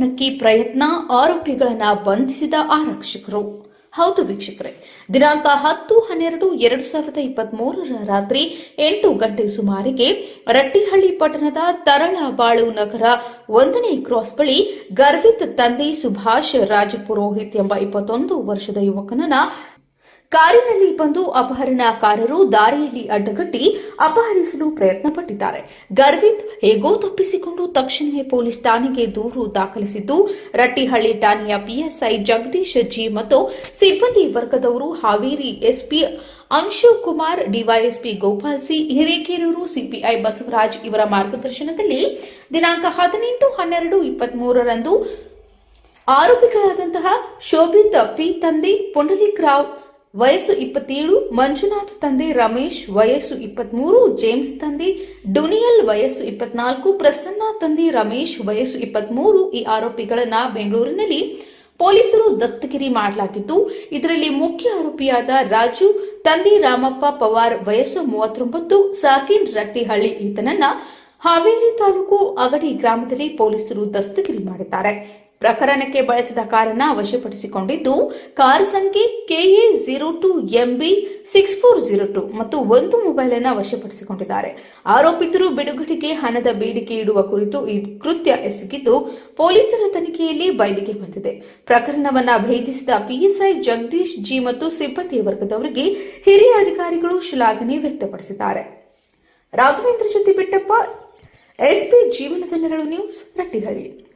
ಅಪಹರಣಕ್ಕೆ ಪ್ರಯತ್ನ, ಆರೋಪಿಗಳನ್ನ ಬಂಧಿಸಿದ ಆರಕ್ಷಕರು. ಹೌದು ವೀಕ್ಷಕರೇ, ದಿನಾಂಕ ಹತ್ತು ಹನ್ನೆರಡು ಎರಡು ಸಾವಿರದ ಇಪ್ಪತ್ತ್ ಮೂರರ ರಾತ್ರಿ ಎಂಟು ಗಂಟೆ ಸುಮಾರಿಗೆ ರಟ್ಟಿಹಳ್ಳಿ ಪಟ್ಟಣದ ತರಳಬಾಳು ನಗರ ಒಂದನೇ ಕ್ರಾಸ್ ಬಳಿ ಗರ್ವಿತ್ ತಂದೆ ಸುಭಾಷ್ ರಾಜಪುರೋಹಿತ್ ಎಂಬ ಇಪ್ಪತ್ತೊಂದು ವರ್ಷದ ಯುವಕನನ್ನ ಕಾರಿನಲ್ಲಿ ಬಂದು ಅಪಹರಣಕಾರರು ದಾರಿಯಲ್ಲಿ ಅಡ್ಡಗಟ್ಟಿ ಅಪಹರಿಸಲು ಪ್ರಯತ್ನ ಪಟ್ಟಿದ್ದಾರೆ ಗರ್ವಿತ್ ಹೇಗೋ ತಪ್ಪಿಸಿಕೊಂಡು ತಕ್ಷಣವೇ ಪೊಲೀಸ್ ಠಾಣೆಗೆ ದೂರು ದಾಖಲಿಸಿದ್ದು, ರಟ್ಟಿಹಳ್ಳಿ ಠಾಣೆಯ ಪಿಎಸ್ಐ ಜಗದೀಶ್ ಜಿ ಮತ್ತು ಸಿಬ್ಬಂದಿ ವರ್ಗದವರು Haveri SP Anshu Kumar DYSP Gopal C, Hirekerur CPI Basavaraj ಇವರ ಮಾರ್ಗದರ್ಶನದಲ್ಲಿ ದಿನಾಂಕ ಹದಿನೆಂಟು ಹನ್ನೆರಡು ಇಪ್ಪತ್ತ್ ಮೂರರಂದು ಆರೋಪಿಗಳಾದಂತಹ ಶೋಭಿತ್ ಪಿ ತಂದೆ ಪುಂಡಲಿಕ್ ರಾವ್ ವಯಸ್ಸು ಇಪ್ಪತ್ತೇಳು, ಮಂಜುನಾಥ್ ತಂದೆ ರಮೇಶ್, ವಯಸ್ಸು ಇಪ್ಪತ್ಮೂರು, ಜೇಮ್ಸ್ ತಂದೆ ಡುನಿಯಲ್, ವಯಸ್ಸು ಇಪ್ಪತ್ನಾಲ್ಕು, ಪ್ರಸನ್ನ ತಂದೆ ರಮೇಶ್, ವಯಸ್ಸು ಇಪ್ಪತ್ಮೂರು ಈ ಆರೋಪಿಗಳನ್ನ ಬೆಂಗಳೂರಿನಲ್ಲಿ ಪೊಲೀಸರು ದಸ್ತಗಿರಿ ಮಾಡಲಾಗಿದ್ದು ಇದರಲ್ಲಿ ಮುಖ್ಯ ಆರೋಪಿಯಾದ ರಾಜು, ತಂದೆ ರಾಮಪ್ಪ ಪವಾರ್, ವಯಸ್ಸು ಮೂವತ್ತೊಂಬತ್ತು, ಸಾಕಿನ್ ರಟ್ಟಿಹಳ್ಳಿ ಈತನನ್ನ ಹಾವೇರಿ ತಾಲೂಕು ಅಗಡಿ ಗ್ರಾಮದಲ್ಲಿ ಪೊಲೀಸರು ದಸ್ತಗಿರಿ ಮಾಡಿದ್ದಾರೆ. ಪ್ರಕರಣಕ್ಕೆ ಬಳಸಿದ ಕಾರನ್ನ ವಶಪಡಿಸಿಕೊಂಡಿದ್ದು, ಕಾರ್ ಸಂಖ್ಯೆ KA zero two MB six four zero two ಮತ್ತು ಒಂದು ಮೊಬೈಲ್ ಅನ್ನ ವಶಪಡಿಸಿಕೊಂಡಿದ್ದಾರೆ. ಆರೋಪಿತರು ಬಿಡುಗಡೆಗೆ ಹಣದ ಬೇಡಿಕೆ ಇಡುವ ಕುರಿತು ಈ ಕೃತ್ಯ ಎಸಗಿದ್ದು, ಪೊಲೀಸರ ತನಿಖೆಯಲ್ಲಿ ಬಯಲಿಗೆ ಬಂದಿದೆ. ಪ್ರಕರಣವನ್ನ ಭೇದಿಸಿದ ಪಿಎಸ್ಐ ಜಗದೀಶ್ ಜಿ ಮತ್ತು ಸಿಬ್ಬಂದಿ ವರ್ಗದವರಿಗೆ ಹಿರಿಯ ಅಧಿಕಾರಿಗಳು ಶ್ಲಾಘನೆ ವ್ಯಕ್ತಪಡಿಸಿದ್ದಾರೆ. ರಾಘವೇಂದ್ರ ಜೊತೆ ಬಿಟ್ಟಪ್ಪ ಎಸ್ಪಿ ಜೀವನದಲ್ಲಿ ನ್ಯೂಸ್ ರಟ್ಟಿಹಳ್ಳಿ.